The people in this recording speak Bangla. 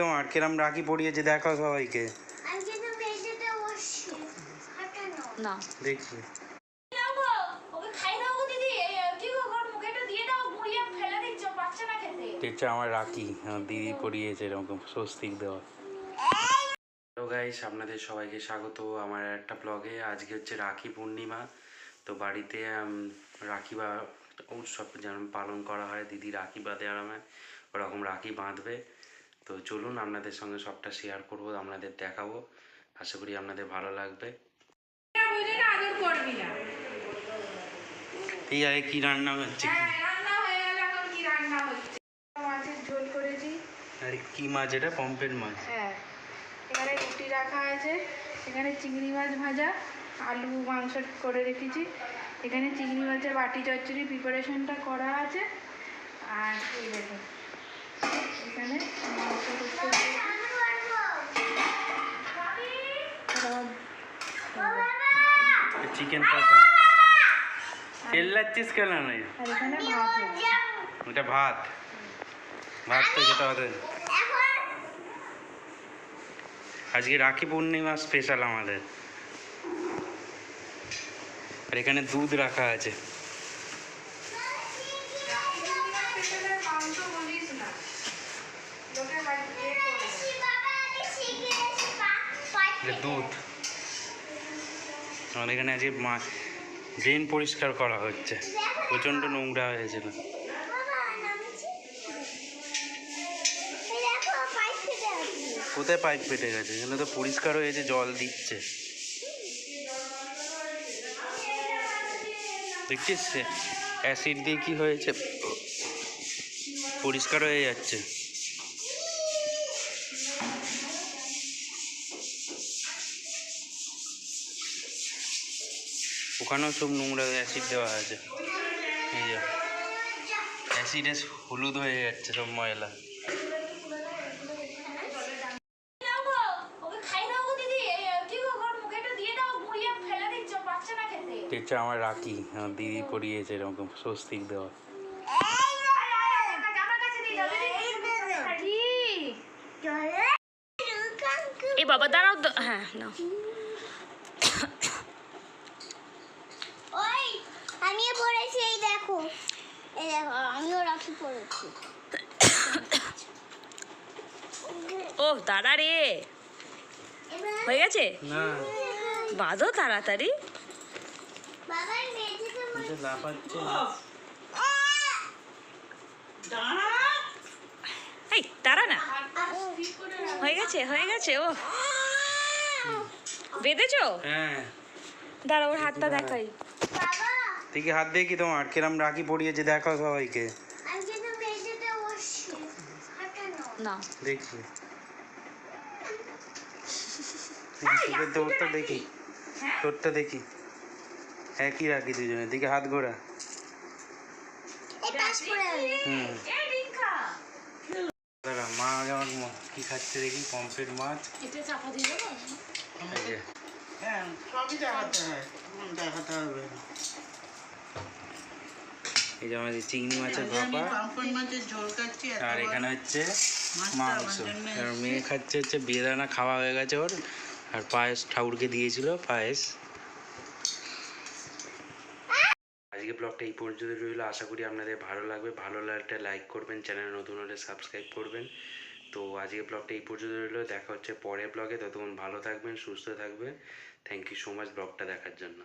তোমার কিরম রাখি পড়িয়েছে দেখো সবাইকে। না। দেখি। নাও গো, ওকে খাই দাও গো দিদি। এই, কি গো ওর মুখে একটু দিয়ে দাও মুড়িয়ে ফেলে দিচ্ছ পাচ্ছে না খেতে। এটা আমার রাখি দিদি পড়িয়েছে এরকম স্বস্তিক দেওয়া হ্যালো গাইস আপনাদের সবাইকে স্বাগত আমার একটা ব্লগে আজকে হচ্ছে রাখি পূর্ণিমা। তো বাড়িতে রাখি বা উৎসব যেমন পালন করা হয় দিদি রাখি বাঁধে আরামে ওরকম রাখি বাঁধবে। তো চলুন আপনাদের সঙ্গে সবটা শেয়ার করব আপনাদের দেখাবো। আশা করি আপনাদের ভালো লাগবে। এই আগে কি রান্না হচ্ছে? হ্যাঁ আরে কি মাছ এটা? পম্পের মাছ। হ্যাঁ এখানে রুটি রাখা আছে এখানে চিংড়ি মাছ ভাজা আলু মাংস করে রেখেছি। এখানে চিংড়ি মাছের বাটি চচ্চড়ি প্রিপারেশনটা করা আছে। আর এই দেখুন। এখানে চিকেন কষা চেল্লাচ্ছিস কেন নাই। ওটা ভাত। ভাত তো হবে। আজকে রাখি পূর্ণিমা স্পেশাল আমাদের। আর এখানে দুধ রাখা আছে। মাংস বলিস না। দুধ। আমাদের এখানে আজকে মা ড্রেন পরিষ্কার করা হচ্ছে। প্রচণ্ড নোংরা হয়েছিল। কোথায় পাইপ পেটে গেছে? এখানে তো পরিষ্কার হয়েছে জল দিচ্ছে। দেখছিস অ্যাসিড দিয়ে কি হয়েছে? পরিষ্কার হয়ে যাচ্ছে। ওখানেও সব নোংরা অ্যাসিড দেওয়া আছে। এই যে অ্যাসিডে হলুদ হয়ে যাচ্ছে সব ময়লা। এটা আমার রাখি, আমার দিদি পড়িয়েছে এরকম স্বস্তিক দেওয়া আমার কাছে দিয়ে দাও দিদি। এ বাবা দাঁড়াও তো- হ্যাঁ নাও ওই আমিও পড়েছি এই দেখো। এই দেখো আমিও রাখি পড়েছি। ও দাঁড়া রে। হয়ে গেছে? না। বাঁধো তাড়াতাড়ি। এটা লাফাচ্ছে। এই দাঁড়া না। হয়ে গেছে হয়ে গেছে ও বেঁধেছো? হ্যাঁ। দাঁড়া ওর হাতটা দেখাই। বাবা দেখি হাত দিয়ে কি তোমার? কিরম রাখি পড়িয়েছে দেখো সবাইকে। আমি কিন্তু মেঝেতে বসছি হাঁটানো না দেখি। তোরটা দেখি। তোরটা দেখি একই রাখি দুজনে। দেখি হাত ঘোরা। হুম। আমার কি খাচ্ছে দেখি পম্পের মাছ। এটা চাপা দিয়ে দেবো? এই যে। হ্যাঁ সবই দেখাতে হয় দেখাতে হবে। এই যে আমাদের চিংড়ি মাছের ভাপা। আর এখানে হচ্ছে মাংস। আর মেয়ে খাচ্ছে হচ্ছে বেদানা খাওয়া হয়ে গেছে ওর। আর পায়েস ঠাকুরকে দিয়েছিল পায়েস। আজকে ব্লগটা এই পর্যন্ত রইল। আশা করি আপনাদের ভালো লাগবে। ভালো লাগলে লাইক করবেন চ্যানেল নতুন হলে সাবস্ক্রাইব করবেন। তো আজকে ব্লগটা এই পর্যন্ত রইল। দেখা হচ্ছে পরের ব্লগে ততক্ষণ ভালো থাকবেন, সুস্থ থাকবেন। থ্যাংক ইউ সো মাচ ব্লগটা দেখার জন্য।